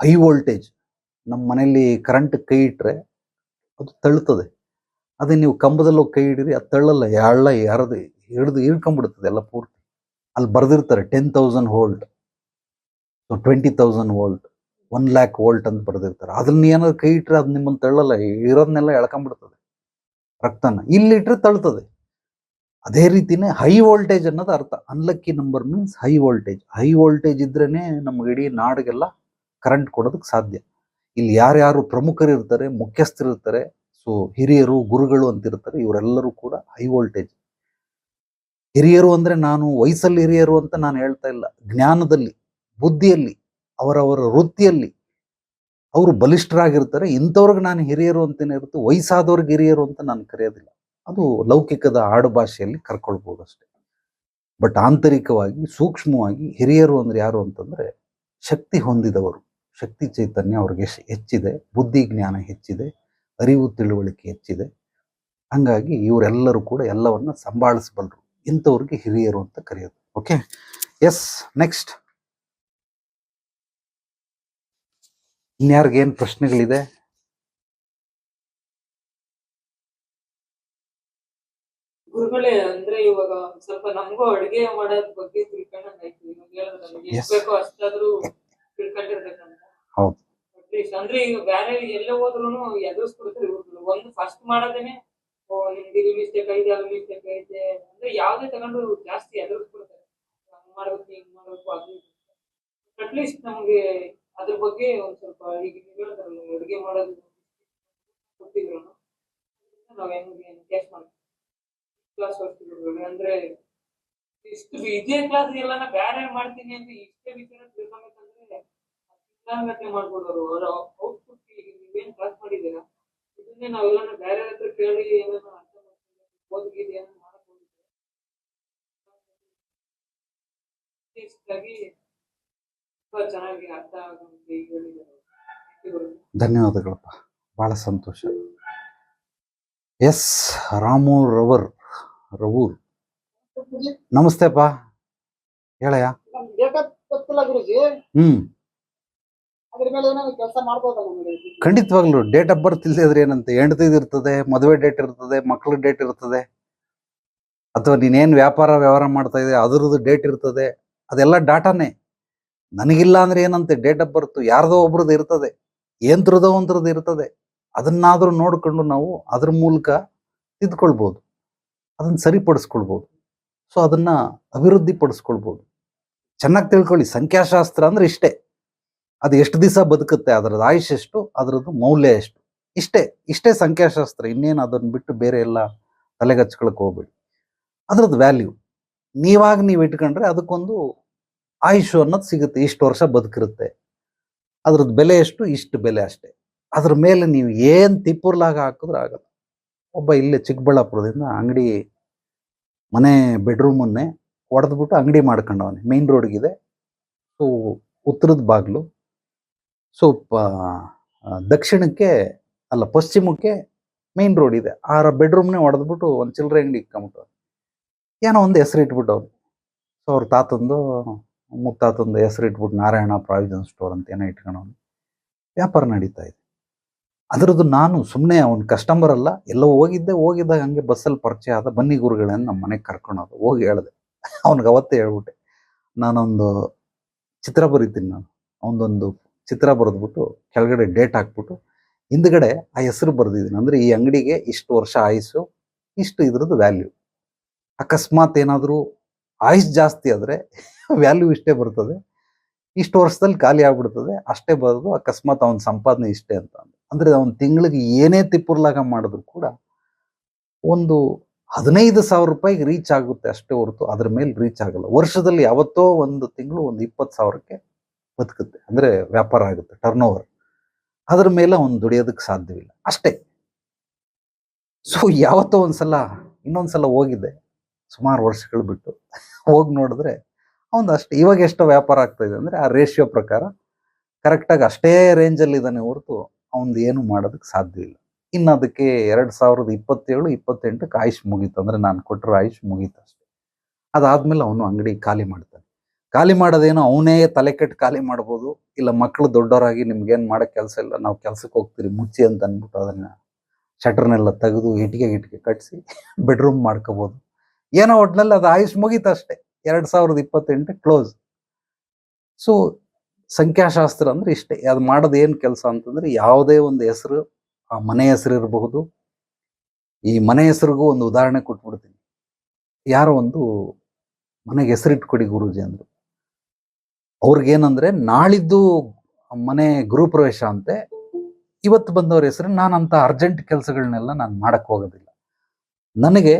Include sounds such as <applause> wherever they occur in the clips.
High voltage ನಮ್ಮ ಮನೆಯಲ್ಲಿ current ಕೈ ಇಟ್ಟರೆ ಅದು ತಳ್ಳುತ್ತದೆ ಅದೇ ನೀವು ಕಂಬದಲ್ಲೋ ಕೈ ಹಿಡಿದ್ರಿ ಅದು ತಳ್ಳಲ್ಲ, ಎಳ್ಳ ಯಾರದು ಹಿಡಿದು ಹಿಡ್ಕೊಂಡ್ಬಿಡ್ತದೆ ಎಲ್ಲ ಪೂರ್ತಿ. ಅಲ್ಲಿ ಬರೆದಿರ್ತಾರೆ ten thousand volt so twenty thousand volt one lakh volt ಅಂತ ಬರೆದಿರ್ತಾರೆ. ಅದನ್ನ ಏನಾದ್ರು ಕೈ ಇಟ್ಟರೆ ಅದು ನಿಮ್ಮನ್ನು ತಳ್ಳಲ್ಲ ಇರೋದನ್ನೆಲ್ಲ ಎಳ್ಕೊಂಬಿಡ್ತದೆ ರಕ್ತನ ಇಲ್ಲಿಟ್ರೆ ತಳ್ತದೆ. ಅದೇ ರೀತಿನೇ ಹೈ ವೋಲ್ಟೇಜ್ ಅನ್ನೋದು ಅರ್ಥ. Unlucky number means high voltage high voltage ಇದ್ರೇನೆ ನಮ್ಗೆ ಇಡೀ ನಾಡಿಗೆಲ್ಲ ಕರೆಂಟ್ ಕೊಡೋದಕ್ಕೆ ಸಾಧ್ಯ. ಇಲ್ಲಿ ಯಾರ್ಯಾರು ಪ್ರಮುಖರು ಇರ್ತಾರೆ, ಮುಖ್ಯಸ್ಥರು ಇರ್ತಾರೆ ಸೊ ಹಿರಿಯರು, ಗುರುಗಳು ಅಂತಿರ್ತಾರೆ ಇವರೆಲ್ಲರೂ ಕೂಡ ಹೈ ವೋಲ್ಟೇಜ್ ಹಿರಿಯರು ಅಂದ್ರೆ ನಾನು, ವಯಸ್ಸಲ್ಲಿ ಹಿರಿಯರು ಅಂತ ನಾನು ಹೇಳ್ತಾ ಇಲ್ಲ. ಜ್ಞಾನದಲ್ಲಿ, ಬುದ್ಧಿಯಲ್ಲಿ, ಅವರವರ ವೃತ್ತಿಯಲ್ಲಿ ಅವರು ಬಲಿಷ್ಠರಾಗಿರ್ತಾರೆ. ಇಂಥವ್ರಿಗೆ ನಾನು ಹಿರಿಯರು ಅಂತೇನೆ ಇರುತ್ತೆ ವಯಸ್ಸಾದವ್ರಿಗೆ ಹಿರಿಯರು ಅಂತ ನಾನು ಕರೆಯೋದಿಲ್ಲ. ಅದು ಲೌಕಿಕದ ಆಡು ಭಾಷೆಯಲ್ಲಿ ಕರ್ಕೊಳ್ಬೋದು ಅಷ್ಟೇ. ಬಟ್ ಆಂತರಿಕವಾಗಿ, ಸೂಕ್ಷ್ಮವಾಗಿ ಹಿರಿಯರು ಅಂದ್ರೆ ಯಾರು ಅಂತಂದ್ರೆ ಶಕ್ತಿ ಹೊಂದಿದವರು. ಶಕ್ತಿ ಚೈತನ್ಯ ಅವ್ರಿಗೆ ಹೆಚ್ಚಿದೆ ಬುದ್ಧಿ ಜ್ಞಾನ ಹೆಚ್ಚಿದೆ ಅರಿವು ತಿಳುವಳಿಕೆ ಹೆಚ್ಚಿದೆ. ಹಂಗಾಗಿ ಇವರೆಲ್ಲರೂ ಕೂಡ ಎಲ್ಲವನ್ನ ಸಂಭಾಳಿಸಬಲ್ಲರು ಇಂಥವ್ರಿಗೆ ಹಿರಿಯರು ಅಂತ ಕರೆಯೋದು. ಓಕೆ ಎಸ್ ನೆಕ್ಸ್ಟ್ ಇನ್ಯಾರಿಗೇನು ಪ್ರಶ್ನೆಗಳಿದೆ? ಗುರುಗಳೇ ಅಂದ್ರೆ ಇವಾಗ ಸ್ವಲ್ಪ ನಮಗೂ ಅಡುಗೆ ಮಾಡೋದ್ ಬಗ್ಗೆ ತಿಳ್ಕೊಂಡಂಗ್ ಆಯ್ತು ಇವಾಗ ಹೇಳಿದ್ರೆ ನಮ್ಗೆ Yes. ಎಷ್ಟ್ ಬೇಕೋ ಅಷ್ಟಾದ್ರೂ ತಿಳ್ಕೊಂಡಿರ್ಬೇಕಂತ. ಹೌದು. ಅಟ್ಲೀಸ್ಟ್ ಅಂದ್ರೆ ಈಗ ಬೇರೆ ಹೋದ್ರೂನು ಹೋದ್ರುನು ಎದುರಿಸ್ಬಿಡ್ತಾರೆ ಇವ್ರು ಒಂದು ಫಸ್ಟ್ ಮಾಡೋದೇನೆ, ಓ, ನಿಮ್ದು ಇಲ್ಲಿ ಮಿಸ್ಟೇಕ್ ಐತೆ ಅಲ್ಲಿ ಅಂದ್ರೆ ಯಾವ್ದೇ ತಗೊಂಡು ಜಾಸ್ತಿ ಎದುರಿಸ್ಬಿಡ್ತಾರೆ. ಹಂಗ್ ಮಾಡ್ಬೇಕು, ಹಿಂಗ್ ಮಾಡ್ಬೇಕು ಅಟ್ಲೀಸ್ಟ್ ನಮ್ಗೆ ಅದ್ರ ಬಗ್ಗೆ ಒಂದ್ ಸ್ವಲ್ಪ ಈಗ ನೀವ್ ಹೇಳಿದ್ರಲ್ಲ ಮಾಡೋದು ಗೊತ್ತಿದ್ರು ನಾವ್ ಹೆಂಗೆ ಕ್ಯಾಶ್ ಮಾಡ್ತೀವಿ. ಕ್ಲಾಸ್ ಹೋಗ್ತಿದ್ರು ಅಂದ್ರೆ ಇಷ್ಟು, ಇದೇ ಕ್ಲಾಸ್ ಎಲ್ಲಾನ ಬೇರೆ ಮಾಡ್ತೀನಿ ಅಂತ ಇಷ್ಟೇ ವಿಚಾರ ತಿಳ್ಕೊಬೇಕಂದ್ರೆ ಗಂಟೆ ಮಾಡ್ಕೊಡೋರು ಅವರ ಔಟ್ಪುಟ್ ನೀವೇನ್ ಪಾಸ್ ಮಾಡಿದ್ದೀರಾ? ಇದನ್ನೇ ನಾವೆಲ್ಲ ಬೇರೆ ಹತ್ರ ಕೇಳಿ ಏನೇನು ಅರ್ಥ ಮಾಡ್ತೀವಿ ಓದ್ಗಿದ್ ಏನೋ ಮಾಡಕ್ ಇಷ್ಟಾಗಿ ತುಂಬಾ ಚೆನ್ನಾಗಿ ಅರ್ಥ ಆಗುತ್ತೆ ಹೇಳಿದ್ದಾರೆ. ಇವರು ಧನ್ಯವಾದಗಳಪ್ಪ. ಬಹಳ ಸಂತೋಷ. ಎಸ್ ರಾಮು ರವರ್ ರವೂರ್ ನಮಸ್ತೆಪ್ಪ. ಹೇಳಯ್ಯ. ಹ್ಮ್ ಅದ್ರ ಮೇಲೆ ಏನಾದ್ರು ಕೆಲಸ ಮಾಡ್ಬೋದಾ ನಮಗೆ ಖಂಡಿತವಾಗ್ಲು ಡೇಟ್ ಆಫ್ ಬರ್ತ್ ಇಲ್ಲದೆ ಏನಂತ? ಹೆಂಡತಿದ್ ಇರ್ತದೆ, ಮದುವೆ ಡೇಟ್ ಇರ್ತದೆ, ಮಕ್ಳ ಡೇಟ್ ಇರ್ತದೆ. ಅಥವಾ ನೀನೇನ್ ವ್ಯಾಪಾರ ವ್ಯವಹಾರ ಮಾಡ್ತಾ ಇದೆ ಅದರದ್ದು ಡೇಟ್ ಇರ್ತದೆ. ಅದೆಲ್ಲ ಡಾಟಾನೇ. ನನಗಿಲ್ಲ ಅಂದ್ರೆ ಏನಂತೆ? ಡೇಟ್ ಆಫ್ ಬರ್ತ್ ಯಾರ್ದೋ ಒಬ್ರದ್ದು ಇರ್ತದೆ. ಯಂತ್ರದೋ ಒಂದ್ರದ್ದು ಇರ್ತದೆ. ಅದನ್ನಾದ್ರೂ ನೋಡ್ಕೊಂಡು ನಾವು ಅದ್ರ ಮೂಲಕ ತಿದ್ಕೊಳ್ಬೋದು. ಅದನ್ನ ಸರಿಪಡಿಸ್ಕೊಳ್ಬೋದು. ಸೊ ಅದನ್ನ ಅಭಿವೃದ್ಧಿ ಪಡಿಸ್ಕೊಳ್ಬೋದು ಚೆನ್ನಾಗಿ ತಿಳ್ಕೊಳ್ಳಿ. ಸಂಖ್ಯಾಶಾಸ್ತ್ರ ಅಂದ್ರೆ ಇಷ್ಟೇ. ಅದು ಎಷ್ಟು ದಿವಸ ಬದುಕುತ್ತೆ, ಅದರದ್ದು ಆಯುಷ್ ಎಷ್ಟು, ಅದರದ್ದು ಮೌಲ್ಯ ಎಷ್ಟು? ಇಷ್ಟೇ ಇಷ್ಟೇ ಸಂಖ್ಯಾಶಾಸ್ತ್ರ, ಇನ್ನೇನು ಅದನ್ನು ಬಿಟ್ಟು ಬೇರೆ ಎಲ್ಲ ತಲೆಗೆ ಹಚ್ಕೊಳಕ್ ಹೋಗ್ಬೇಡಿ. ಅದರದ್ದು ವ್ಯಾಲ್ಯೂ. ನೀವಾಗ ನೀವು ಇಟ್ಕೊಂಡ್ರೆ ಅದಕ್ಕೊಂದು ಆಯುಷು ಅನ್ನೋದು ಸಿಗುತ್ತೆ, ಇಷ್ಟು ವರ್ಷ ಬದುಕಿರುತ್ತೆ. ಅದ್ರದ್ದು ಬೆಲೆ ಎಷ್ಟು? ಇಷ್ಟು ಬೆಲೆ ಅಷ್ಟೇ. ಅದ್ರ ಮೇಲೆ ನೀವು ಏನು ತಿಪ್ಪುರ್ಲಾಗ ಹಾಕಿದ್ರೆ ಆಗಲ್ಲ. ಒಬ್ಬ ಇಲ್ಲೇ ಚಿಕ್ಕಬಳ್ಳಾಪುರದಿಂದ ಅಂಗಡಿ ಮನೆ ಬೆಡ್ರೂಮನ್ನೇ ಒಡೆದ್ಬಿಟ್ಟು ಅಂಗಡಿ ಮಾಡ್ಕೊಂಡವನೆ, ಮೇನ್ ರೋಡ್ಗಿದೆ. ಸೊ, ಉತ್ತರದ ಬಾಗಿಲು. ಸೊ ದಕ್ಷಿಣಕ್ಕೆ ಅಲ್ಲ ಪಶ್ಚಿಮಕ್ಕೆ ಮೇನ್ ರೋಡ್ ಇದೆ. ಆ ಬೆಡ್ರೂಮ್ನೇ ಹೊಡೆದ್ಬಿಟ್ಟು ಒಂದು ಚಿಲ್ಲರೆ ಅಂಗಡಿ ಇಕ್ಕೊಂಬಿಟ್ಟು ಏನೋ ಒಂದು ಹೆಸರು ಇಟ್ಬಿಟ್ಟವ್ರು. ಸೊ ಅವ್ರ ತಾತಂದು ಮುತ್ತಾತಂದು ಹೆಸರು ಇಟ್ಬಿಟ್ಟು ನಾರಾಯಣ ಪ್ರಾವಿಜನ್ ಸ್ಟೋರ್ ಅಂತ ಏನೋ ಇಟ್ಕೊಂಡವನು ವ್ಯಾಪಾರ ನಡೀತಾ ಇದೆ. ಅದರದ್ದು ನಾನು ಸುಮ್ಮನೆ ಅವ್ನು ಕಸ್ಟಮರ್ ಅಲ್ಲ, ಎಲ್ಲೋ ಹೋಗಿದ್ದೆ, ಹೋಗಿದ್ದಾಗ ಹಂಗೆ ಬಸ್ಸಲ್ಲಿ ಪರಿಚಯ ಆದ ಬನ್ನಿ ಗುರುಗಳನ್ನ ನಮ್ಮ ಮನೆಗೆ ಕರ್ಕೊಂಡೋದು ಹೋಗಿ ಹೇಳಿದೆ. ಅವನಿಗೆ ಅವತ್ತೇ ಹೇಳ್ಬಿಟ್ಟೆ. ನಾನೊಂದು ಚಿತ್ರ ಬರೀತೀನಿ ನಾನು. ಅವನದೊಂದು ಚಿತ್ರ ಬರೆದ್ಬಿಟ್ಟು, ಕೆಳಗಡೆ ಡೇಟ್ ಹಾಕ್ಬಿಟ್ಟು, ಹಿಂದ್ಗಡೆ ಆ ಹೆಸರು ಬರೆದಿದ್ದೀನಿ. ಅಂದ್ರೆ ಈ ಅಂಗಡಿಗೆ ಇಷ್ಟು ವರ್ಷ ಆಯಸ್ಸು, ಇಷ್ಟು ಇದ್ರದ್ದು ವ್ಯಾಲ್ಯೂ ಅಕಸ್ಮಾತ್ ಏನಾದರೂ ಆಯುಸ್ ಜಾಸ್ತಿ ಆದರೆ ವ್ಯಾಲ್ಯೂ <laughs> ಇಷ್ಟೇ ಬರ್ತದೆ. ಇಷ್ಟು ವರ್ಷದಲ್ಲಿ ಖಾಲಿ ಆಗ್ಬಿಡ್ತದೆ, ಅಷ್ಟೇ ಬರೋದು ಅಕಸ್ಮಾತ್ ಅವನ ಸಂಪಾದನೆ ಇಷ್ಟೇ ಅಂತ ಅಂದ್ರೆ ಅಂದ್ರೆ ಅವನ ತಿಂಗಳಿಗೆ ಏನೇ ತಿಪ್ಪುರ್ಲಾಗ ಮಾಡಿದ್ರು ಕೂಡ ಒಂದು ಹದಿನೈದು ಸಾವಿರ ರೂಪಾಯಿಗೆ ರೀಚ್ ಆಗುತ್ತೆ ಅಷ್ಟೇ ಹೊರತು, ಅದ್ರ ಮೇಲೆ ರೀಚ್ ಆಗಲ್ಲ. ವರ್ಷದಲ್ಲಿ ಯಾವತ್ತೋ ಒಂದು ತಿಂಗಳು ಒಂದು ಇಪ್ಪತ್ತು ಸಾವಿರಕ್ಕೆ ಬದುಕುತ್ತೆ. ಅಂದ್ರೆ ವ್ಯಾಪಾರ ಆಗುತ್ತೆ ಟರ್ನ್ ಓವರ್ ಅದ್ರ ಮೇಲೆ ಅವ್ನು ದುಡಿಯೋದಕ್ಕೆ ಸಾಧ್ಯವಿಲ್ಲ. ಅಷ್ಟೇ. ಸೊ ಯಾವತ್ತೋ ಒಂದ್ಸಲ, ಇನ್ನೊಂದ್ಸಲ ಹೋಗಿದ್ದೆ ಸುಮಾರು ವರ್ಷಗಳು ಬಿಟ್ಟು. ಹೋಗಿ ನೋಡಿದ್ರೆ, ಅವನು ಅಷ್ಟೇ. ಇವಾಗ ಎಷ್ಟೋ ವ್ಯಾಪಾರ ಆಗ್ತಾ ಇದೆ ಅಂದ್ರೆ, ಆ ರೇಷಿಯೋ ಪ್ರಕಾರ ಕರೆಕ್ಟಾಗಿ ಅಷ್ಟೇ ರೇಂಜಲ್ಲಿ ಇದ್ದಾನೆ ಹೊರತು ಅವನು ಏನು ಮಾಡೋದಕ್ಕೆ ಸಾಧ್ಯವಿಲ್ಲ ಇನ್ನು ಅದಕ್ಕೆ ಎರಡು ಸಾವಿರದ ಇಪ್ಪತ್ತೇಳು, ಇಪ್ಪತ್ತೆಂಟಕ್ಕೆ ಆಯುಷ್ ಮುಗೀತು. ಅಂದ್ರೆ ನಾನು ಕೊಟ್ಟರೆ ಆಯುಷ್ ಮುಗೀತು ಅಷ್ಟೇ. ಅದಾದ್ಮೇಲೆ ಅವನು ಅಂಗಡಿ ಖಾಲಿ ಮಾಡ್ತಾನೆ. ಖಾಲಿ ಮಾಡೋದೇನೋ ಅವನೇ ತಲೆ ಕೆಟ್ಟು ಖಾಲಿ ಮಾಡ್ಬೋದು. ಇಲ್ಲ ಮಕ್ಕಳು ದೊಡ್ಡವರಾಗಿ ನಿಮ್ಗೇನು ಮಾಡೋ ಕೆಲಸ ಇಲ್ಲ, ನಾವು ಕೆಲಸಕ್ಕೆ ಹೋಗ್ತೀರಿ, ಮುಚ್ಚಿ ಅಂತ ಅಂದ್ಬಿಟ್ಟು ಅದನ್ನ ಶಟರ್ನೆಲ್ಲ ತೆಗೆದು ಇಟ್ಟಿಗೆ ಇಟ್ಟಿಗೆ ಕಟ್ಟಿಸಿ ಬೆಡ್ರೂಮ್ ಮಾಡ್ಕೋಬೋದು. ಏನೋ ಒಟ್ನಲ್ಲಿ ಅದು ಆಯುಷ್ ಮುಗೀತು ಅಷ್ಟೇ. ಎರಡು ಸಾವಿರದ ಇಪ್ಪತ್ತೆಂಟು ಕ್ಲೋಸ್. ಸೊ ಸಂಖ್ಯಾಶಾಸ್ತ್ರ ಅಂದ್ರೆ ಇಷ್ಟೇ. ಅದು ಮಾಡೋದು ಏನು ಕೆಲಸ ಅಂತಂದ್ರೆ ಯಾವುದೇ ಒಂದು ಹೆಸರು, ಆ ಮನೆ ಹೆಸರು ಇರಬಹುದು. ಈ ಮನೆ ಹೆಸರಿಗೂ ಒಂದು ಉದಾಹರಣೆ ಕೊಟ್ಬಿಡ್ತೀನಿ. ಯಾರೋ ಒಂದು ಮನೆಗೆ ಹೆಸರಿಟ್ಕೊಡಿ ಗುರೂಜಿ ಅಂದ್ರು. ಅವ್ರಿಗೇನಂದ್ರೆ, ನಾಳಿದ್ದು ಮನೆ ಗೃಹಪ್ರವೇಶ ಅಂತೆ, ಇವತ್ತು ಬಂದವ್ರ ಹೆಸರು ನಾನು ಅಂತ ಅರ್ಜೆಂಟ್ ಕೆಲಸಗಳನ್ನೆಲ್ಲ ನಾನು ಮಾಡಕ್ ಹೋಗೋದಿಲ್ಲ. ನನಗೆ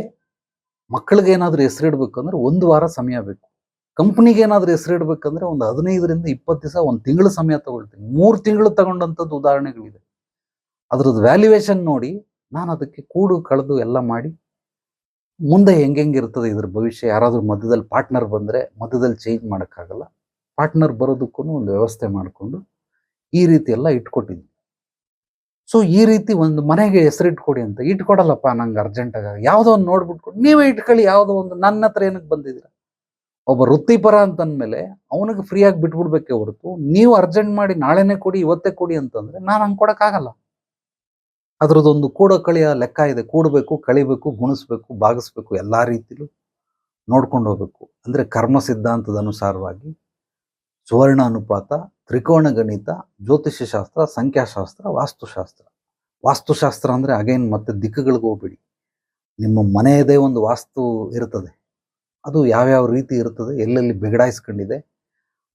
ಮಕ್ಕಳಿಗೆ ಏನಾದರೂ ಹೆಸರಿಡ್ಬೇಕು ಅಂದ್ರೆ ಒಂದು ವಾರ ಸಮಯ ಬೇಕು. ಕಂಪ್ನಿಗೆ ಏನಾದ್ರೂ ಹೆಸರಿಡ್ಬೇಕಂದ್ರೆ ಒಂದು ಹದಿನೈದರಿಂದ ಇಪ್ಪತ್ತು ದಿವಸ, ಒಂದು ತಿಂಗಳು ಸಮಯ ತಗೊಳ್ತೀನಿ. ಮೂರು ತಿಂಗಳು ತಗೊಂಡಂಥದ್ದು ಉದಾಹರಣೆಗಳಿದೆ. ಅದ್ರದ್ದು ವ್ಯಾಲ್ಯೂಯೇಷನ್ ನೋಡಿ, ನಾನು ಅದಕ್ಕೆ ಕೂಡು, ಕಳೆದು ಎಲ್ಲ ಮಾಡಿ, ಮುಂದೆ ಹೆಂಗೆಂಗಿರ್ತದೆ ಇದ್ರ ಭವಿಷ್ಯ, ಯಾರಾದರೂ ಮಧ್ಯದಲ್ಲಿ ಪಾರ್ಟ್ನರ್ ಬಂದರೆ ಮಧ್ಯದಲ್ಲಿ ಚೇಂಜ್ ಮಾಡೋಕ್ಕಾಗಲ್ಲ. ಪಾರ್ಟ್ನರ್ ಬರೋದಕ್ಕೂ ಒಂದು ವ್ಯವಸ್ಥೆ ಮಾಡಿಕೊಂಡು ಈ ರೀತಿ ಎಲ್ಲ ಇಟ್ಕೊಟ್ಟಿದ್ವಿ. ಸೊ ಈ ರೀತಿ ಒಂದು ಮನೆಗೆ ಹೆಸರಿಟ್ಕೊಡಿ ಅಂತ ಇಟ್ಕೊಡಲ್ಲಪ್ಪ ನಂಗೆ ಅರ್ಜೆಂಟಾಗ ಯಾವುದೋ ಒಂದು ನೋಡ್ಬಿಟ್ಕೊಂಡು ನೀವೇ ಇಟ್ಕೊಳ್ಳಿ ಯಾವುದೋ ಒಂದು ನನ್ನ ಹತ್ರ ಏನಕ್ಕೆ ಬಂದಿದ್ದೀರ? ಒಬ್ಬ ವೃತ್ತಿಪರ ಅಂತಂದಮೇಲೆ ಅವನಿಗೆ ಫ್ರೀಯಾಗಿ ಬಿಟ್ಬಿಡ್ಬೇಕೇ ಹೊರತು ನೀವು ಅರ್ಜೆಂಟ್ ಮಾಡಿ ನಾಳೆನೇ ಕೊಡಿ, ಇವತ್ತೇ ಕೊಡಿ ಅಂತಂದ್ರೆ ನಾನು ಹಂಗೆ ಕೊಡೋಕ್ಕಾಗಲ್ಲ. ಅದ್ರದ್ದೊಂದು ಕೂಡ ಕಳಿಯ ಲೆಕ್ಕ ಇದೆ. ಕೂಡಬೇಕು, ಕಳಿಬೇಕು, ಗುಣಿಸ್ಬೇಕು, ಭಾಗಿಸ್ಬೇಕು, ಎಲ್ಲಾ ರೀತಿಲೂ ನೋಡ್ಕೊಂಡು ಹೋಗ್ಬೇಕು. ಅಂದ್ರೆ ಕರ್ಮ ಸಿದ್ಧಾಂತದ ಅನುಸಾರವಾಗಿ ಸುವರ್ಣ ಅನುಪಾತ ತ್ರಿಕೋಣ ಗಣಿತ ಜ್ಯೋತಿಷ್ಯಶಾಸ್ತ್ರ, ಸಂಖ್ಯಾಶಾಸ್ತ್ರ, ವಾಸ್ತುಶಾಸ್ತ್ರ. ವಾಸ್ತುಶಾಸ್ತ್ರ ಅಂದರೆ ಅಗೇನ್ ಮತ್ತೆ ದಿಕ್ಕುಗಳಿಗೆ ಹೋಗ್ಬೇಡಿ. ನಿಮ್ಮ ಮನೆಯದೇ ಒಂದು ವಾಸ್ತು ಇರ್ತದೆ. ಅದು ಯಾವ್ಯಾವ ರೀತಿ ಇರ್ತದೆ, ಎಲ್ಲೆಲ್ಲಿ ಬಿಗಡಾಯಿಸ್ಕೊಂಡಿದೆ,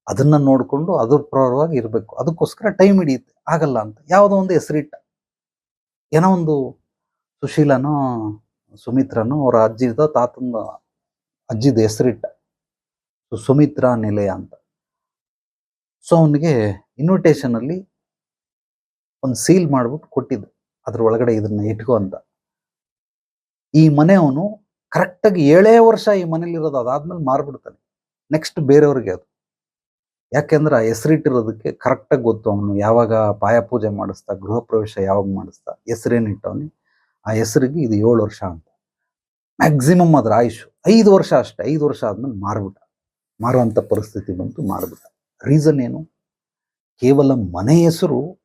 ಅದನ್ನು ನೋಡಿಕೊಂಡು ಅದ್ರ ಪ್ರಕಾರವಾಗಿ ಇರಬೇಕು. ಅದಕ್ಕೋಸ್ಕರ ಟೈಮ್ ಹಿಡಿಯುತ್ತೆ. ಆಗಲ್ಲ ಅಂತ. ಯಾವುದೋ ಒಂದು ಹೆಸರಿಟ್ಟ. ಏನೋ ಒಂದು ಸುಶೀಲನೋ, ಸುಮಿತ್ರನೋ, ಅವರ ಅಜ್ಜಿದ ತಾತನ ಅಜ್ಜಿದ ಹೆಸರಿಟ್ಟ. ಸುಮಿತ್ರಾ ನಿಲಯ ಅಂತ. ಸೊ ಅವನಿಗೆ ಇನ್ವಿಟೇಷನಲ್ಲಿ ಒಂದು ಸೀಲ್ ಮಾಡ್ಬಿಟ್ಟು ಕೊಟ್ಟಿದ್ದು. ಅದ್ರ ಒಳಗಡೆ ಇದನ್ನ ಇಟ್ಕೋ ಅಂತ. ಈ ಮನೆಯವನು ಕರೆಕ್ಟಾಗಿ ಏಳೇ ವರ್ಷ ಈ ಮನೇಲಿರೋದು ಅದಾದ್ಮೇಲೆ ಮಾರ್ಬಿಡ್ತಾನೆ. ನೆಕ್ಸ್ಟ್ ಬೇರೆಯವ್ರಿಗೆ ಅದು. ಯಾಕೆಂದ್ರೆ ಆ ಹೆಸರಿಟ್ಟಿರೋದಕ್ಕೆ ಕರೆಕ್ಟಾಗಿ ಗೊತ್ತು ಅವನು ಯಾವಾಗ ಪಾಯ ಪೂಜೆ ಮಾಡಿಸ್ತಾ, ಗೃಹ ಪ್ರವೇಶ ಯಾವಾಗ ಮಾಡಿಸ್ತಾ ಹೆಸರೇನಿಟ್ಟವನಿ ಆ ಹೆಸರಿಗೆ ಇದು ಏಳು ವರ್ಷ ಅಂತ. ಮ್ಯಾಕ್ಸಿಮಮ್ ಅದ್ರ ಆಯುಷು ಐದು ವರ್ಷ ಅಷ್ಟೇ, ಐದು ವರ್ಷ ಆದ್ಮೇಲೆ ಮಾರ್ಬಿಟ್ಟ. ಮಾರುವಂಥ ಪರಿಸ್ಥಿತಿ ಬಂತು, ಮಾರ್ಬಿಟ್ಟ. ರೀಸನ್ ಏನು? ಕೇವಲ ಮನೆ ಹೆಸರು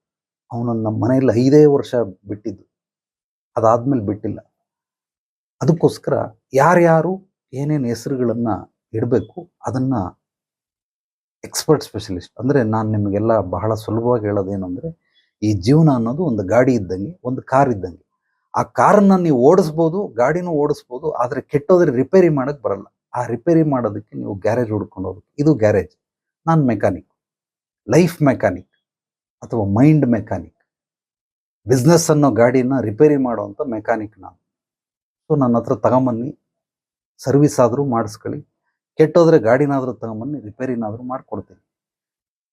ಅವನನ್ನ ಮನೆಯಲ್ಲಿ ಐದೇ ವರ್ಷ ಬಿಟ್ಟಿದ್ದು. ಅದಾದ್ಮೇಲೆ ಬಿಟ್ಟಿಲ್ಲ. ಅದಕ್ಕೋಸ್ಕರ ಯಾರ್ಯಾರು ಏನೇನು ಹೆಸರುಗಳನ್ನ ಇಡಬೇಕು ಅದನ್ನ ಎಕ್ಸ್ಪರ್ಟ್ ಸ್ಪೆಷಲಿಸ್ಟ್ ಅಂದ್ರೆ ನಾನು ನಿಮಗೆಲ್ಲ ಬಹಳ ಸುಲಭವಾಗಿ ಹೇಳೋದೇನು ಈ ಜೀವನ ಅನ್ನೋದು ಒಂದು ಗಾಡಿ ಇದ್ದಂಗೆ, ಒಂದು ಕಾರ್ ಇದ್ದಂಗೆ. ಆ ಕಾರನ್ನ ನೀವು ಓಡಿಸ್ಬೋದು, ಗಾಡಿನೂ ಓಡಿಸ್ಬೋದು, ಆದ್ರೆ ಕೆಟ್ಟೋದ್ರೆ ರಿಪೇರಿ ಮಾಡಕ್ ಬರಲ್ಲ. ಆ ರಿಪೇರಿ ಮಾಡೋದಕ್ಕೆ ನೀವು ಗ್ಯಾರೇಜ್ ಹುಡ್ಕೊಂಡು ಹೋಗ್ಬೇಕು. ಇದು ಗ್ಯಾರೇಜ್ ನಾನು ಮೆಕ್ಯಾನಿಕ್ ಲೈಫ್ ಮೆಕ್ಯಾನಿಕ್ ಅಥವಾ ಮೈಂಡ್ ಮೆಕ್ಯಾನಿಕ್ ಬಿಸ್ನೆಸ್ ಅನ್ನೋ ಗಾಡಿನ ರಿಪೇರಿ ಮಾಡುವಂಥ ಮೆಕ್ಯಾನಿಕ್ ನಾನು. ಸೊ ನನ್ನ ಹತ್ರ ತಗೊಂಬನ್ನಿ ಸರ್ವಿಸ್ ಆದರೂ ಮಾಡಿಸ್ಕೊಳ್ಳಿ, ಕೆಟ್ಟೋದ್ರೆ ಗಾಡಿನಾದರೂ ತಗೊಂಬನ್ನಿ ರಿಪೇರಿನಾದರೂ ಮಾಡಿಕೊಡ್ತೀನಿ.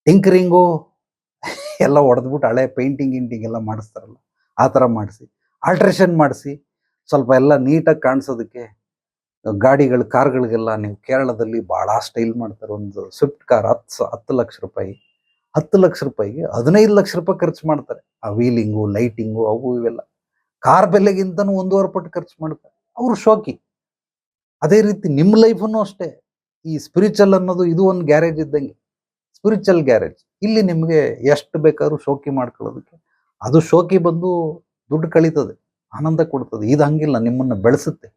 ಟಿಂಕರಿಂಗು ಎಲ್ಲ ಹೊಡೆದ್ಬಿಟ್ಟು ಹಳೆ ಪೇಂಟಿಂಗ್ ಇಂಟಿಂಗ್ ಎಲ್ಲ ಮಾಡಿಸ್ತಾರಲ್ಲ, ಆ ಥರ ಮಾಡಿಸಿ. ಆಲ್ಟ್ರೇಷನ್ ಮಾಡಿಸಿ, ಸ್ವಲ್ಪ ಎಲ್ಲ ನೀಟಾಗಿ ಕಾಣಿಸೋದಕ್ಕೆ ಗಾಡಿಗಳು, ಕಾರ್ಗಳಿಗೆಲ್ಲ ನೀವು ಕೇರಳದಲ್ಲಿ ಭಾಳ ಸ್ಟೈಲ್ ಮಾಡ್ತಾರೆ. ಒಂದು ಸ್ವಿಫ್ಟ್ ಕಾರ್ ಹತ್ತು ಹತ್ತು ಲಕ್ಷ ರೂಪಾಯಿ, ಹತ್ತು ಲಕ್ಷ ರೂಪಾಯಿಗೆ ಹದಿನೈದು ಲಕ್ಷ ರೂಪಾಯಿ ಖರ್ಚು ಮಾಡ್ತಾರೆ. ಆ ವೀಲಿಂಗು ಲೈಟಿಂಗು ಅವು ಇವೆಲ್ಲ. ಕಾರ್ ಬೆಲೆಗಿಂತನೂ ಒಂದೂವರೆ ಪಟ್ಟು ಖರ್ಚು ಮಾಡ್ತಾರೆ. ಅವರು ಶೋಕಿ. ಅದೇ ರೀತಿ ನಿಮ್ಮ ಲೈಫನ್ನು ಅಷ್ಟೇ. ಈ ಸ್ಪಿರಿಚುವಲ್ ಅನ್ನೋದು ಇದು ಒಂದು ಗ್ಯಾರೇಜ್ ಇದ್ದಂಗೆ. ಸ್ಪಿರಿಚುವಲ್ ಗ್ಯಾರೇಜ್ ಇಲ್ಲಿ ನಿಮಗೆ ಎಷ್ಟು ಬೇಕಾದ್ರೂ ಶೋಕಿ ಮಾಡ್ಕೊಳ್ಳೋದಕ್ಕೆ. ಅದು ಶೋಕಿ ಬಂದು ದುಡ್ಡು ಕಳೀತದೆ. ಆನಂದ ಕೊಡ್ತದೆ. ಇದು ಹಂಗಿಲ್ಲ. ನಿಮ್ಮನ್ನ ಬೆಳೆಸುತ್ತೆ.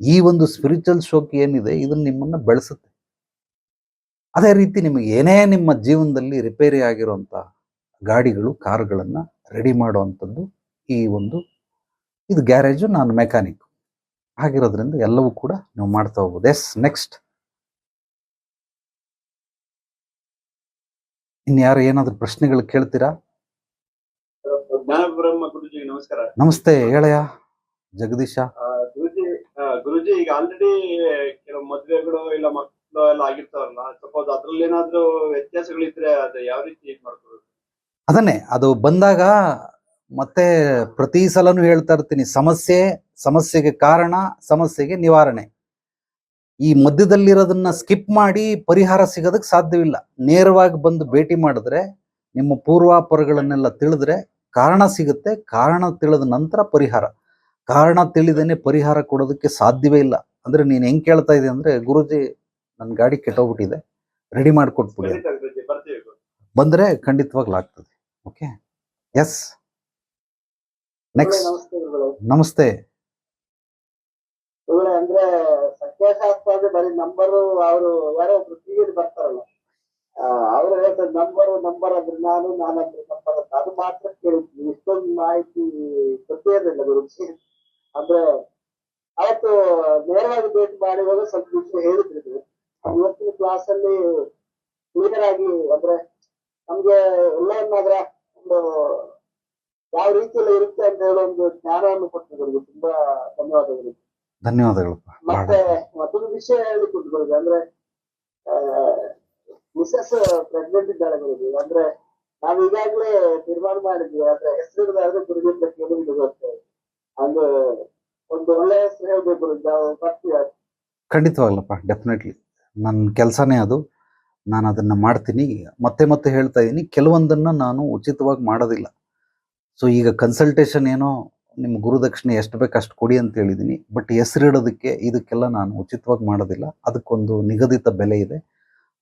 ಈ ಒಂದು ಸ್ಪಿರಿಚುವಲ್ ಶೋಕಿ ಏನಿದೆ ಇದನ್ನ ನಿಮ್ಮನ್ನ ಬೆಳೆಸುತ್ತೆ. ಅದೇ ರೀತಿ ನಿಮಗೆ ಏನೇ ನಿಮ್ಮ ಜೀವನದಲ್ಲಿ ರಿಪೇರಿ ಆಗಿರುವಂತ ಗಾಡಿಗಳು ಕಾರುಗಳನ್ನ ರೆಡಿ ಮಾಡುವಂಥದ್ದು ಈ ಒಂದು ಇದು ಗ್ಯಾರೇಜು ನಾನು ಮೆಕ್ಯಾನಿಕ್ ಆಗಿರೋದ್ರಿಂದ ಎಲ್ಲವೂ ಕೂಡ ನೀವು ಮಾಡ್ತಾ ಹೋಗ್ಬೋದು. ಎಸ್ ನೆಕ್ಸ್ಟ್ ಇನ್ಯಾರು ಏನಾದ್ರು ಪ್ರಶ್ನೆಗಳು ಕೇಳ್ತೀರಾ? ನಮಸ್ಕಾರ. ನಮಸ್ತೆ ಹೇಳಯ್ಯ. ಜಗದೀಶ. ಗುರುಜಿ, ಈಗ ಆಲ್ರೆಡಿ ಕೆಲವು ಮದ್ವೆಗಳು ಇಲ್ಲ ಮಕ್ಕಳು ಎಲ್ಲ ಆಗಿರ್ತಾವಲ್ಲ ಸಪೋಸ್ ಅದ್ರಲ್ಲಿ ಏನಾದ್ರು ವ್ಯತ್ಯಾಸಗಳಿದ್ರೆ ಅದು ಯಾವ ರೀತಿ ಇದ್ ಮಾಡ್ಕೊಳ್ಬೇಕು ಅದನ್ನೇ, ಅದು ಬಂದಾಗ ಮತ್ತೆ ಪ್ರತಿ ಸಲನು ಹೇಳ್ತಾ ಇರ್ತೀನಿ, ಸಮಸ್ಯೆ, ಸಮಸ್ಯೆಗೆ ಕಾರಣ, ಸಮಸ್ಯೆಗೆ ನಿವಾರಣೆ. ಈ ಮಧ್ಯದಲ್ಲಿರೋದನ್ನ ಸ್ಕಿಪ್ ಮಾಡಿ ಪರಿಹಾರ ಸಿಗೋದಕ್ಕೆ ಸಾಧ್ಯವಿಲ್ಲ. ನೇರವಾಗಿ ಬಂದು ಭೇಟಿ ಮಾಡಿದ್ರೆ, ನಿಮ್ಮ ಪೂರ್ವಾಪರಗಳನ್ನೆಲ್ಲ ತಿಳಿದ್ರೆ ಕಾರಣ ಸಿಗುತ್ತೆ, ಕಾರಣ ತಿಳಿದ ನಂತರ ಪರಿಹಾರ. ಕಾರಣ ತಿಳಿದೇನೆ ಪರಿಹಾರ ಕೊಡೋದಕ್ಕೆ ಸಾಧ್ಯವೇ ಇಲ್ಲ. ಅಂದ್ರೆ ನೀನ್ ಹೆಂಗ್ ಕೇಳ್ತಾ ಇದೆ ಅಂದ್ರೆ ಗುರುಜಿ ನನ್ನ ಗಾಡಿ ಕೆಟ್ಟೋಗ್ಬಿಟ್ಟಿದೆ ರೆಡಿ ಮಾಡಿಕೊಟ್ಬಿಡಿ ಬಂದ್ರೆ ಗುರುಜಿ ಬರ್ತೀವಿ ಗುರು. ಬಂದರೆ ಖಂಡಿತವಾಗ್ಲೂ ಆಗ್ತದೆ ಓಕೆ? ಎಸ್ ನೆಕ್ಸ್ಟ್ ನಮಸ್ತೆ ಅಂದ್ರೆ ಸಂಖ್ಯಾಶಾಸ್ತ್ರ ಅಂದ್ರೆ ಬರೀ ನಂಬರು ಅವರು ಯಾರೋ ಒಬ್ರು ಟಿವಿಲಿ ಬರ್ತಾರಲ್ಲ ಅವ್ರು ಹೇಳ್ತಾರೆ ನಂಬರ್ ನಂಬರ್ ಅಂದ್ರೆ ನಾನು ನಾನಂದ್ರೆ ನಂಬರ್ ಅಂತ. ಅದು ಮಾತ್ರ ಕೇಳಿದ್ವಿ ಇಷ್ಟೊಂದು ಮಾಹಿತಿ ಗೊತ್ತಿರೋದಿಲ್ಲ ಗುರುಜಿ? ಅಂದ್ರೆ ಅವತ್ತು ನೇರವಾಗಿ ಭೇಟಿ ಮಾಡುವಾಗ ಸ್ವಲ್ಪ ವಿಷಯ ಹೇಳಿದ್ರಿ. ಇವತ್ತಿನ ಕ್ಲಾಸ್ ಅಲ್ಲಿ ಕ್ಲಿಯರ್ ಆಗಿ ಅಂದ್ರೆ ನಮ್ಗೆ ಎಲ್ಲವನ್ನಾದ್ರ ಒಂದು ಯಾವ ರೀತಿಯಲ್ಲಿ ಇರುತ್ತೆ ಅಂತ ಹೇಳೋ ಒಂದು ಜ್ಞಾನವನ್ನು ಕೊಟ್ಟಿದ್ರು ತುಂಬಾ ಧನ್ಯವಾದಗಳು. ಧನ್ಯವಾದಗಳು. ಮತ್ತೆ ಮತ್ತೊಂದು ವಿಷಯ ಹೇಳಿ ಗುರುಜಿ ಅಂದ್ರೆ ಮಿಸಸ್ ಪ್ರೆಗ್ನೆಂಟ್ ಇದ್ದಾಳೆ ಗುರುಜಿ ಅಂದ್ರೆ ನಾವು ಈಗಾಗಲೇ ತೀರ್ಮಾನ ಮಾಡಿದ್ವಿ. ಅಂದ್ರೆ ಹೆಸರಿಡದಾದ್ರೆ ಗುರುಜಿ ಅಂತ ಕೇಳಿದ್ರು ಗೊತ್ತೆ ಖಂಡಿತವಾಗ್ಲಪ್ಪ ಡೆಫಿನೆಟ್ಲಿ ನನ್ನ ಕೆಲಸನೇ ಅದು. ನಾನು ಅದನ್ನು ಮಾಡ್ತೀನಿ. ಮತ್ತೆ ಮತ್ತೆ ಹೇಳ್ತಾ ಇದ್ದೀನಿ ಕೆಲವೊಂದನ್ನು ನಾನು ಉಚಿತವಾಗಿ ಮಾಡೋದಿಲ್ಲ. ಸೊ ಈಗ ಕನ್ಸಲ್ಟೇಷನ್ ಏನೋ ನಿಮ್ಮ ಗುರುದಕ್ಷಿಣೆ ಎಷ್ಟು ಬೇಕು ಅಷ್ಟು ಕೊಡಿ ಅಂತ ಹೇಳಿದ್ದೀನಿ ಬಟ್ ಹೆಸರಿಡೋದಕ್ಕೆ ಇದಕ್ಕೆಲ್ಲ ನಾನು ಉಚಿತವಾಗಿ ಮಾಡೋದಿಲ್ಲ. ಅದಕ್ಕೊಂದು ನಿಗದಿತ ಬೆಲೆ ಇದೆ.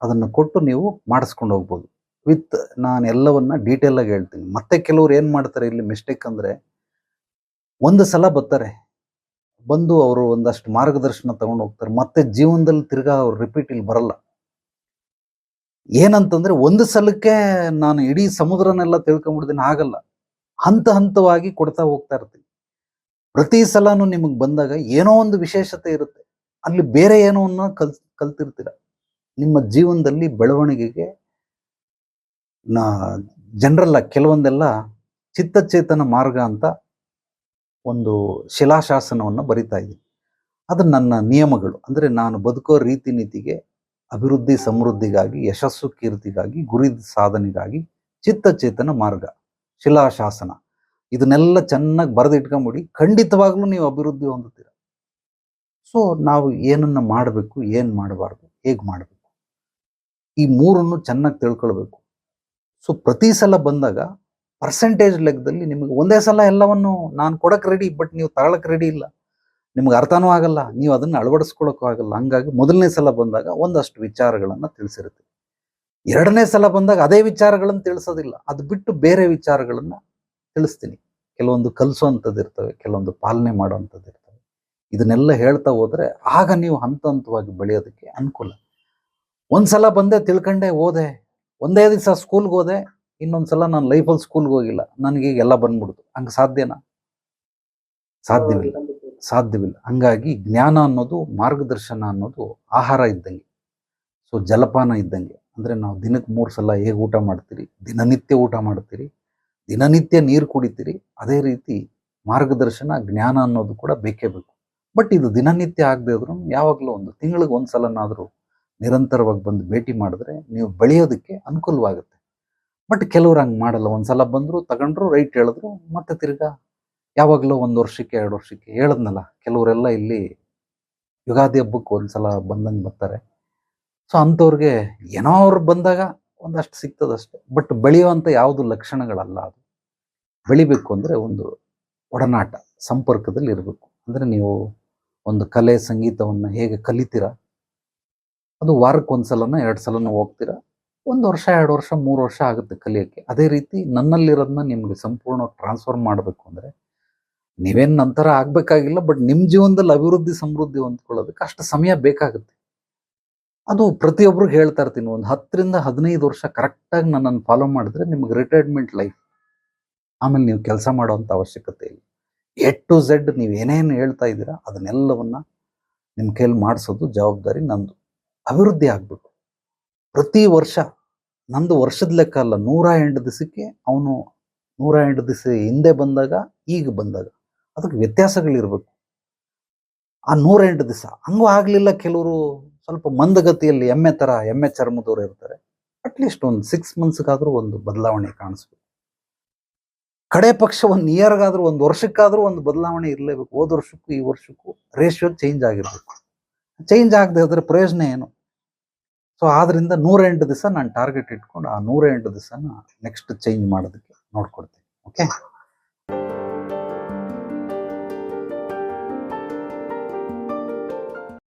ಅದನ್ನು ಕೊಟ್ಟು ನೀವು ಮಾಡಿಸ್ಕೊಂಡು ಹೋಗ್ಬೋದು. ವಿತ್ ನಾನು ಎಲ್ಲವನ್ನ ಡೀಟೇಲಾಗಿ ಹೇಳ್ತೀನಿ. ಮತ್ತೆ ಕೆಲವ್ರು ಏನು ಮಾಡ್ತಾರೆ, ಇಲ್ಲಿ ಮಿಸ್ಟೇಕ್ ಅಂದರೆ ಒಂದು ಸಲ ಬರ್ತಾರೆ. ಬಂದು ಅವರು ಒಂದಷ್ಟು ಮಾರ್ಗದರ್ಶನ ತಗೊಂಡು ಹೋಗ್ತಾರೆ. ಮತ್ತೆ ಜೀವನದಲ್ಲಿ ತಿರ್ಗಾ ಅವ್ರು ರಿಪೀಟ್ ಇಲ್ಲಿ ಬರಲ್ಲ. ಏನಂತಂದ್ರೆ ಒಂದು ಸಲಕ್ಕೆ ನಾನು ಇಡೀ ಸಮುದ್ರನೆಲ್ಲ ತಿಳ್ಕೊಂಡ್ಬಿಡ್ತೀನಿ, ಆಗಲ್ಲ. ಹಂತ ಹಂತವಾಗಿ ಕೊಡ್ತಾ ಹೋಗ್ತಾ ಇರ್ತೀನಿ. ಪ್ರತಿ ಸಲನೂ ನಿಮಗೆ ಬಂದಾಗ ಏನೋ ಒಂದು ವಿಶೇಷತೆ ಇರುತ್ತೆ. ಅಲ್ಲಿ ಬೇರೆ ಏನೋ ಅನ್ನ ಕಲ್ ಕಲ್ತಿರ್ತೀರ. ನಿಮ್ಮ ಜೀವನದಲ್ಲಿ ಬೆಳವಣಿಗೆಗೆ ನಾ, ಜನರಲ್ಲ, ಕೆಲವೊಂದೆಲ್ಲ ಚಿತ್ತಚೇತನ ಮಾರ್ಗ ಅಂತ ಒಂದು ಶಿಲಾಶಾಸನವನ್ನು ಬರಿತಾ ಇದ್ದೀನಿ. ಅದು ನನ್ನ ನಿಯಮಗಳು. ಅಂದರೆ ನಾನು ಬದುಕೋ ರೀತಿ ನೀತಿಗೆ ಅಭಿವೃದ್ಧಿ ಸಮೃದ್ಧಿಗಾಗಿ, ಯಶಸ್ಸು ಕೀರ್ತಿಗಾಗಿ, ಗುರಿ ಸಾಧನೆಗಾಗಿ ಚಿತ್ತಚೇತನ ಮಾರ್ಗ, ಶಿಲಾಶಾಸನ. ಇದನ್ನೆಲ್ಲ ಚೆನ್ನಾಗಿ ಬರೆದಿಟ್ಕೊಂಬಿಡಿ. ಖಂಡಿತವಾಗ್ಲೂ ನೀವು ಅಭಿವೃದ್ಧಿ ಹೊಂದುತ್ತೀರ. ಸೊ ನಾವು ಏನನ್ನ ಮಾಡಬೇಕು, ಏನು ಮಾಡಬಾರ್ದು, ಹೇಗೆ ಮಾಡಬೇಕು? ಈ ಮೂರನ್ನು ಚೆನ್ನಾಗಿ ತಿಳ್ಕೊಳ್ಬೇಕು. ಸೊ ಪ್ರತಿ ಸಲ ಬಂದಾಗ ಪರ್ಸೆಂಟೇಜ್ ಲೆಕ್ಕದಲ್ಲಿ ನಿಮಗೆ ಒಂದೇ ಸಲ ಎಲ್ಲವನ್ನು ನಾನು ಕೊಡಕ್ಕೆ ರೆಡಿ ಬಟ್ ನೀವು ತಗೊಳಕ್ ರೆಡಿ ಇಲ್ಲ. ನಿಮ್ಗೆ ಅರ್ಥನೂ ಆಗಲ್ಲ, ನೀವು ಅದನ್ನು ಅಳವಡಿಸ್ಕೊಳಕ್ಕೂ ಆಗಲ್ಲ. ಹಂಗಾಗಿ ಮೊದಲನೇ ಸಲ ಬಂದಾಗ ಒಂದಷ್ಟು ವಿಚಾರಗಳನ್ನು ತಿಳಿಸಿರುತ್ತೆ ಎರಡನೇ ಸಲ ಬಂದಾಗ ಅದೇ ವಿಚಾರಗಳನ್ನು ತಿಳಿಸೋದಿಲ್ಲ. ಅದು ಬಿಟ್ಟು ಬೇರೆ ವಿಚಾರಗಳನ್ನು ತಿಳಿಸ್ತೀನಿ. ಕೆಲವೊಂದು ಕಲಿಸುವಂಥದ್ದು ಇರ್ತವೆ, ಕೆಲವೊಂದು ಪಾಲನೆ ಮಾಡುವಂಥದ್ದು ಇರ್ತವೆ. ಇದನ್ನೆಲ್ಲ ಹೇಳ್ತಾ ಹೋದ್ರೆ ಆಗ ನೀವು ಹಂತ ಹಂತವಾಗಿ ಬೆಳೆಯೋದಕ್ಕೆ ಅನುಕೂಲ. ಒಂದ್ಸಲ ಬಂದೆ ತಿಳ್ಕೊಂಡೆ, ಓದೆ. ಒಂದೇ ದಿವಸ ಸ್ಕೂಲ್ಗೆ ಹೋದೆ ಇನ್ನೊಂದ್ಸಲ ನಾನು ಲೈಫಲ್ಲಿ ಸ್ಕೂಲ್ಗೆ ಹೋಗಿಲ್ಲ. ನನಗೆ ಎಲ್ಲ ಬಂದ್ಬಿಡ್ತು. ಹಂಗೆ ಸಾಧ್ಯನಾ? ಸಾಧ್ಯವಿಲ್ಲ. ಸಾಧ್ಯವಿಲ್ಲ. ಹಂಗಾಗಿ ಜ್ಞಾನ ಅನ್ನೋದು, ಮಾರ್ಗದರ್ಶನ ಅನ್ನೋದು ಆಹಾರ ಇದ್ದಂಗೆ. ಸೊ ಜಲಪಾನ ಇದ್ದಂಗೆ. ಅಂದರೆ ನಾವು ದಿನಕ್ಕೆ ಮೂರು ಸಲ ಹೇಗೆ ಊಟ ಮಾಡ್ತೀರಿ? ದಿನನಿತ್ಯ ಊಟ ಮಾಡ್ತೀರಿ? ದಿನನಿತ್ಯ ನೀರು ಕುಡಿತೀರಿ? ಅದೇ ರೀತಿ ಮಾರ್ಗದರ್ಶನ, ಜ್ಞಾನ ಅನ್ನೋದು ಕೂಡ ಬೇಕೇ ಬೇಕು. ಬಟ್ ಇದು ದಿನನಿತ್ಯ ಆಗದೆ ಇದ್ರೂ ಯಾವಾಗಲೂ ಒಂದು ತಿಂಗಳಿಗೆ ಒಂದು ಸಲನಾದರೂ ನಿರಂತರವಾಗಿ ಬಂದು ಭೇಟಿ ಮಾಡಿದ್ರೆ ನೀವು ಬೆಳೆಯೋದಕ್ಕೆ ಅನುಕೂಲವಾಗುತ್ತೆ. ಬಟ್ ಕೆಲವ್ರು ಹಂಗೆ ಮಾಡಲ್ಲ. ಒಂದ್ಸಲ ಬಂದರು, ತಗೊಂಡ್ರು ರೈಟ್ ಹೇಳಿದ್ರು, ಮತ್ತೆ ತಿರ್ಗಾ ಯಾವಾಗಲೂ ಒಂದು ವರ್ಷಕ್ಕೆ, ಎರಡು ವರ್ಷಕ್ಕೆ ಹೇಳದ್ನಲ್ಲ. ಕೆಲವರೆಲ್ಲ ಇಲ್ಲಿ ಯುಗಾದಿ ಹಬ್ಬಕ್ಕೆ ಒಂದ್ಸಲ ಬಂದಂಗೆ ಬರ್ತಾರೆ. ಸೊ ಅಂಥವ್ರಿಗೆ ಏನೋ ಅವ್ರು ಬಂದಾಗ ಒಂದಷ್ಟು ಸಿಗ್ತದಷ್ಟೆ ಬಟ್ ಬೆಳೆಯುವಂಥ ಯಾವುದು ಲಕ್ಷಣಗಳಲ್ಲ ಅದು. ಬೆಳಿಬೇಕು ಅಂದರೆ ಒಂದು ಒಡನಾಟ ಸಂಪರ್ಕದಲ್ಲಿ ಇರಬೇಕು. ಅಂದರೆ ನೀವು ಒಂದು ಕಲೆ, ಸಂಗೀತವನ್ನು ಹೇಗೆ ಕಲಿತೀರ? ಅದು ವಾರಕ್ಕೆ ಒಂದು ಸಲನೋ ಎರಡು ಸಲನೋ ಹೋಗ್ತೀರಾ? ಒಂದು ವರ್ಷ, ಎರಡು ವರ್ಷ, ಮೂರು ವರ್ಷ ಆಗುತ್ತೆ ಕಲಿಯೋಕ್ಕೆ. ಅದೇ ರೀತಿ ನನ್ನಲ್ಲಿರೋದನ್ನ ನಿಮಗೆ ಸಂಪೂರ್ಣ ಟ್ರಾನ್ಸ್ಫರ್ ಮಾಡಬೇಕು ಅಂದರೆ ನೀವೇನು ನಂತರ ಆಗಬೇಕಾಗಿಲ್ಲ ಬಟ್ ನಿಮ್ಮ ಜೀವನದಲ್ಲಿ ಅಭಿವೃದ್ಧಿ, ಸಮೃದ್ಧಿ ಹೊಂದ್ಕೊಳ್ಳೋದಕ್ಕೆ ಅಷ್ಟು ಸಮಯ ಬೇಕಾಗುತ್ತೆ. ಅದು ಪ್ರತಿಯೊಬ್ಬರಿಗೆ ಹೇಳ್ತಾ ಇರ್ತೀನಿ, ಒಂದು ಹತ್ತರಿಂದ ಹದಿನೈದು ವರ್ಷ ಕರೆಕ್ಟಾಗಿ ನನ್ನನ್ನು ಫಾಲೋ ಮಾಡಿದ್ರೆ ನಿಮ್ಗೆ ರಿಟೈರ್ಮೆಂಟ್ ಲೈಫ್ ಆಮೇಲೆ ನೀವು ಕೆಲಸ ಮಾಡುವಂಥ ಅವಶ್ಯಕತೆ ಇಲ್ಲ. ಎ ಟು ಝೆಡ್ ನೀವು ಏನೇನು ಹೇಳ್ತಾ ಇದ್ದೀರಾ ಅದನ್ನೆಲ್ಲವನ್ನ ನಿಮ್ಮ ಕೈಯಲ್ಲಿ ಮಾಡಿಸೋದು ಜವಾಬ್ದಾರಿ ನಂದು. ಅಭಿವೃದ್ಧಿ ಆಗಬೇಕು. ಪ್ರತಿ ವರ್ಷ ನಂದು ವರ್ಷದ ಲೆಕ್ಕ ಅಲ್ಲ, ನೂರ ಎಂಟು ದಿವಸಕ್ಕೆ ಅವನು ನೂರ ಎಂಟು ದಿವಸ ಹಿಂದೆ ಬಂದಾಗ, ಈಗ ಬಂದಾಗ. ಅದಕ್ಕೆ ವ್ಯತ್ಯಾಸಗಳಿರಬೇಕು. ಆ ನೂರ ಎಂಟು ದಿವಸ ಹಂಗೂ ಆಗಲಿಲ್ಲ ಕೆಲವರು ಸ್ವಲ್ಪ ಮಂದಗತಿಯಲ್ಲಿ ಎಮ್ಮೆ ಥರ ಎಮ್ಮೆ ಚರ್ಮದವ್ರು ಇರ್ತಾರೆ. ಅಟ್ಲೀಸ್ಟ್ ಒಂದು ಸಿಕ್ಸ್ ಮಂತ್ಸ್ಗಾದರೂ ಒಂದು ಬದಲಾವಣೆ ಕಾಣಿಸ್ಬೇಕು. ಕಡೆ ಪಕ್ಷ ಒಂದು ಇಯರ್ಗಾದ್ರೂ ಒಂದು ವರ್ಷಕ್ಕಾದ್ರೂ ಒಂದು ಬದಲಾವಣೆ ಇರಲೇಬೇಕು. ಹೋದ ವರ್ಷಕ್ಕೂ ಈ ವರ್ಷಕ್ಕೂ ರೇಷಿಯೋ ಚೇಂಜ್ ಆಗಿರ್ಬೇಕು. ಚೇಂಜ್ ಆಗದೆ ಹೋದ್ರೆ ಪ್ರಯೋಜನ ಏನು? ಸೊ ಆದ್ರಿಂದ ನೂರ ಎಂಟು ದಿವಸ ನಾನು ಟಾರ್ಗೆಟ್ ಇಟ್ಕೊಂಡು ಆ ನೂರ ಎಂಟು ದಿವಸನ ನೆಕ್ಸ್ಟ್ ಚೇಂಜ್ ಮಾಡೋದಕ್ಕೆ ನೋಡ್ಕೊಡ್ತೀನಿ. ಓಕೆ